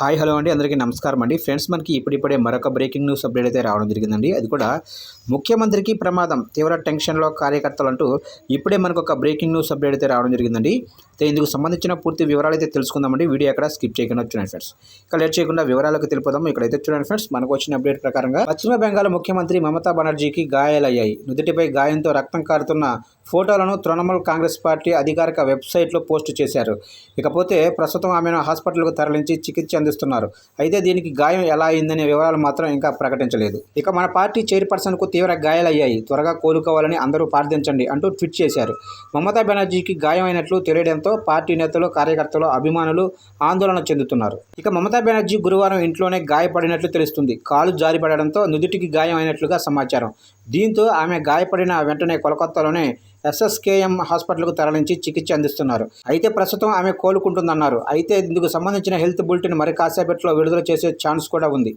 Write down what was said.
Hi hello అండి. అందరికీ నమస్కారం అండి. ఫ్రెండ్స్ మనకి ఇప్పుడిప్పుడే మరొక బ్రేకింగ్ న్యూస్ అప్డేట్ అయితే రావడం జరిగిందండి. అది కూడా ముఖ్యమంత్రికి ప్రమాదం తీవ్ర టెన్షన్లో కార్యకర్తలు అంటూ ఇప్పుడే మనకు ఒక బ్రేకింగ్ న్యూస్ అప్డేట్ అయితే రావడం జరిగిందండి. అయితే ఇందుకు సంబంధించిన పూర్తి వివరాలు అయితే తెలుసుకుందామండి. వీడియో అక్కడ స్కిప్ చేయకుండా చూడండి ఫ్రెండ్స్. ఇక లేట్ చేయకుండా వివరాలకు తెలిపోదాం. ఇక్కడైతే చూడండి ఫ్రెండ్స్ మనకు వచ్చిన అప్డేట్ ప్రకారంగా పశ్చిమ బెంగాల్ ముఖ్యమంత్రి మమతా బెనర్జీకి గాయాలయ్యాయి. నుదుటిపై గాయంతో రక్తం కారుతున్న ఫోటోలను తృణమూల్ కాంగ్రెస్ పార్టీ అధికారిక వెబ్సైట్లో పోస్టు చేశారు. ఇకపోతే ప్రస్తుతం ఆమెను హాస్పిటల్కు తరలించి చికిత్స అందిస్తున్నారు. అయితే దీనికి గాయం ఎలా అయిందనే వివరాలు మాత్రం ఇంకా ప్రకటించలేదు. ఇక మన పార్టీ చైర్పర్సన్కు తీవ్ర గాయాలయ్యాయి. త్వరగా కోలుకోవాలని అందరూ ప్రార్థించండి అంటూ ట్వీట్ చేశారు. మమతా బెనర్జీకి గాయం అయినట్లు తెలియడంతో పార్టీ నేతలు కార్యకర్తలు అభిమానులు ఆందోళన చెందుతున్నారు. ఇక మమతా బెనర్జీ గురువారం ఇంట్లోనే గాయపడినట్లు తెలుస్తుంది. కాలు జారిపడడంతో నుదుటికి గాయం అయినట్లుగా సమాచారం. దీంతో ఆమె గాయపడిన వెంటనే కోలకత్తాలోనే ఎస్ఎస్కేఎం హాస్పిటల్కు తరలించి చికిత్స అందిస్తున్నారు. అయితే ప్రస్తుతం ఆమె కోలుకుంటుందన్నారు. అయితే ఇందుకు సంబంధించిన హెల్త్ బులెటిన్ మరి కాసేపట్లో విడుదల చేసే ఛాన్స్ కూడా ఉంది.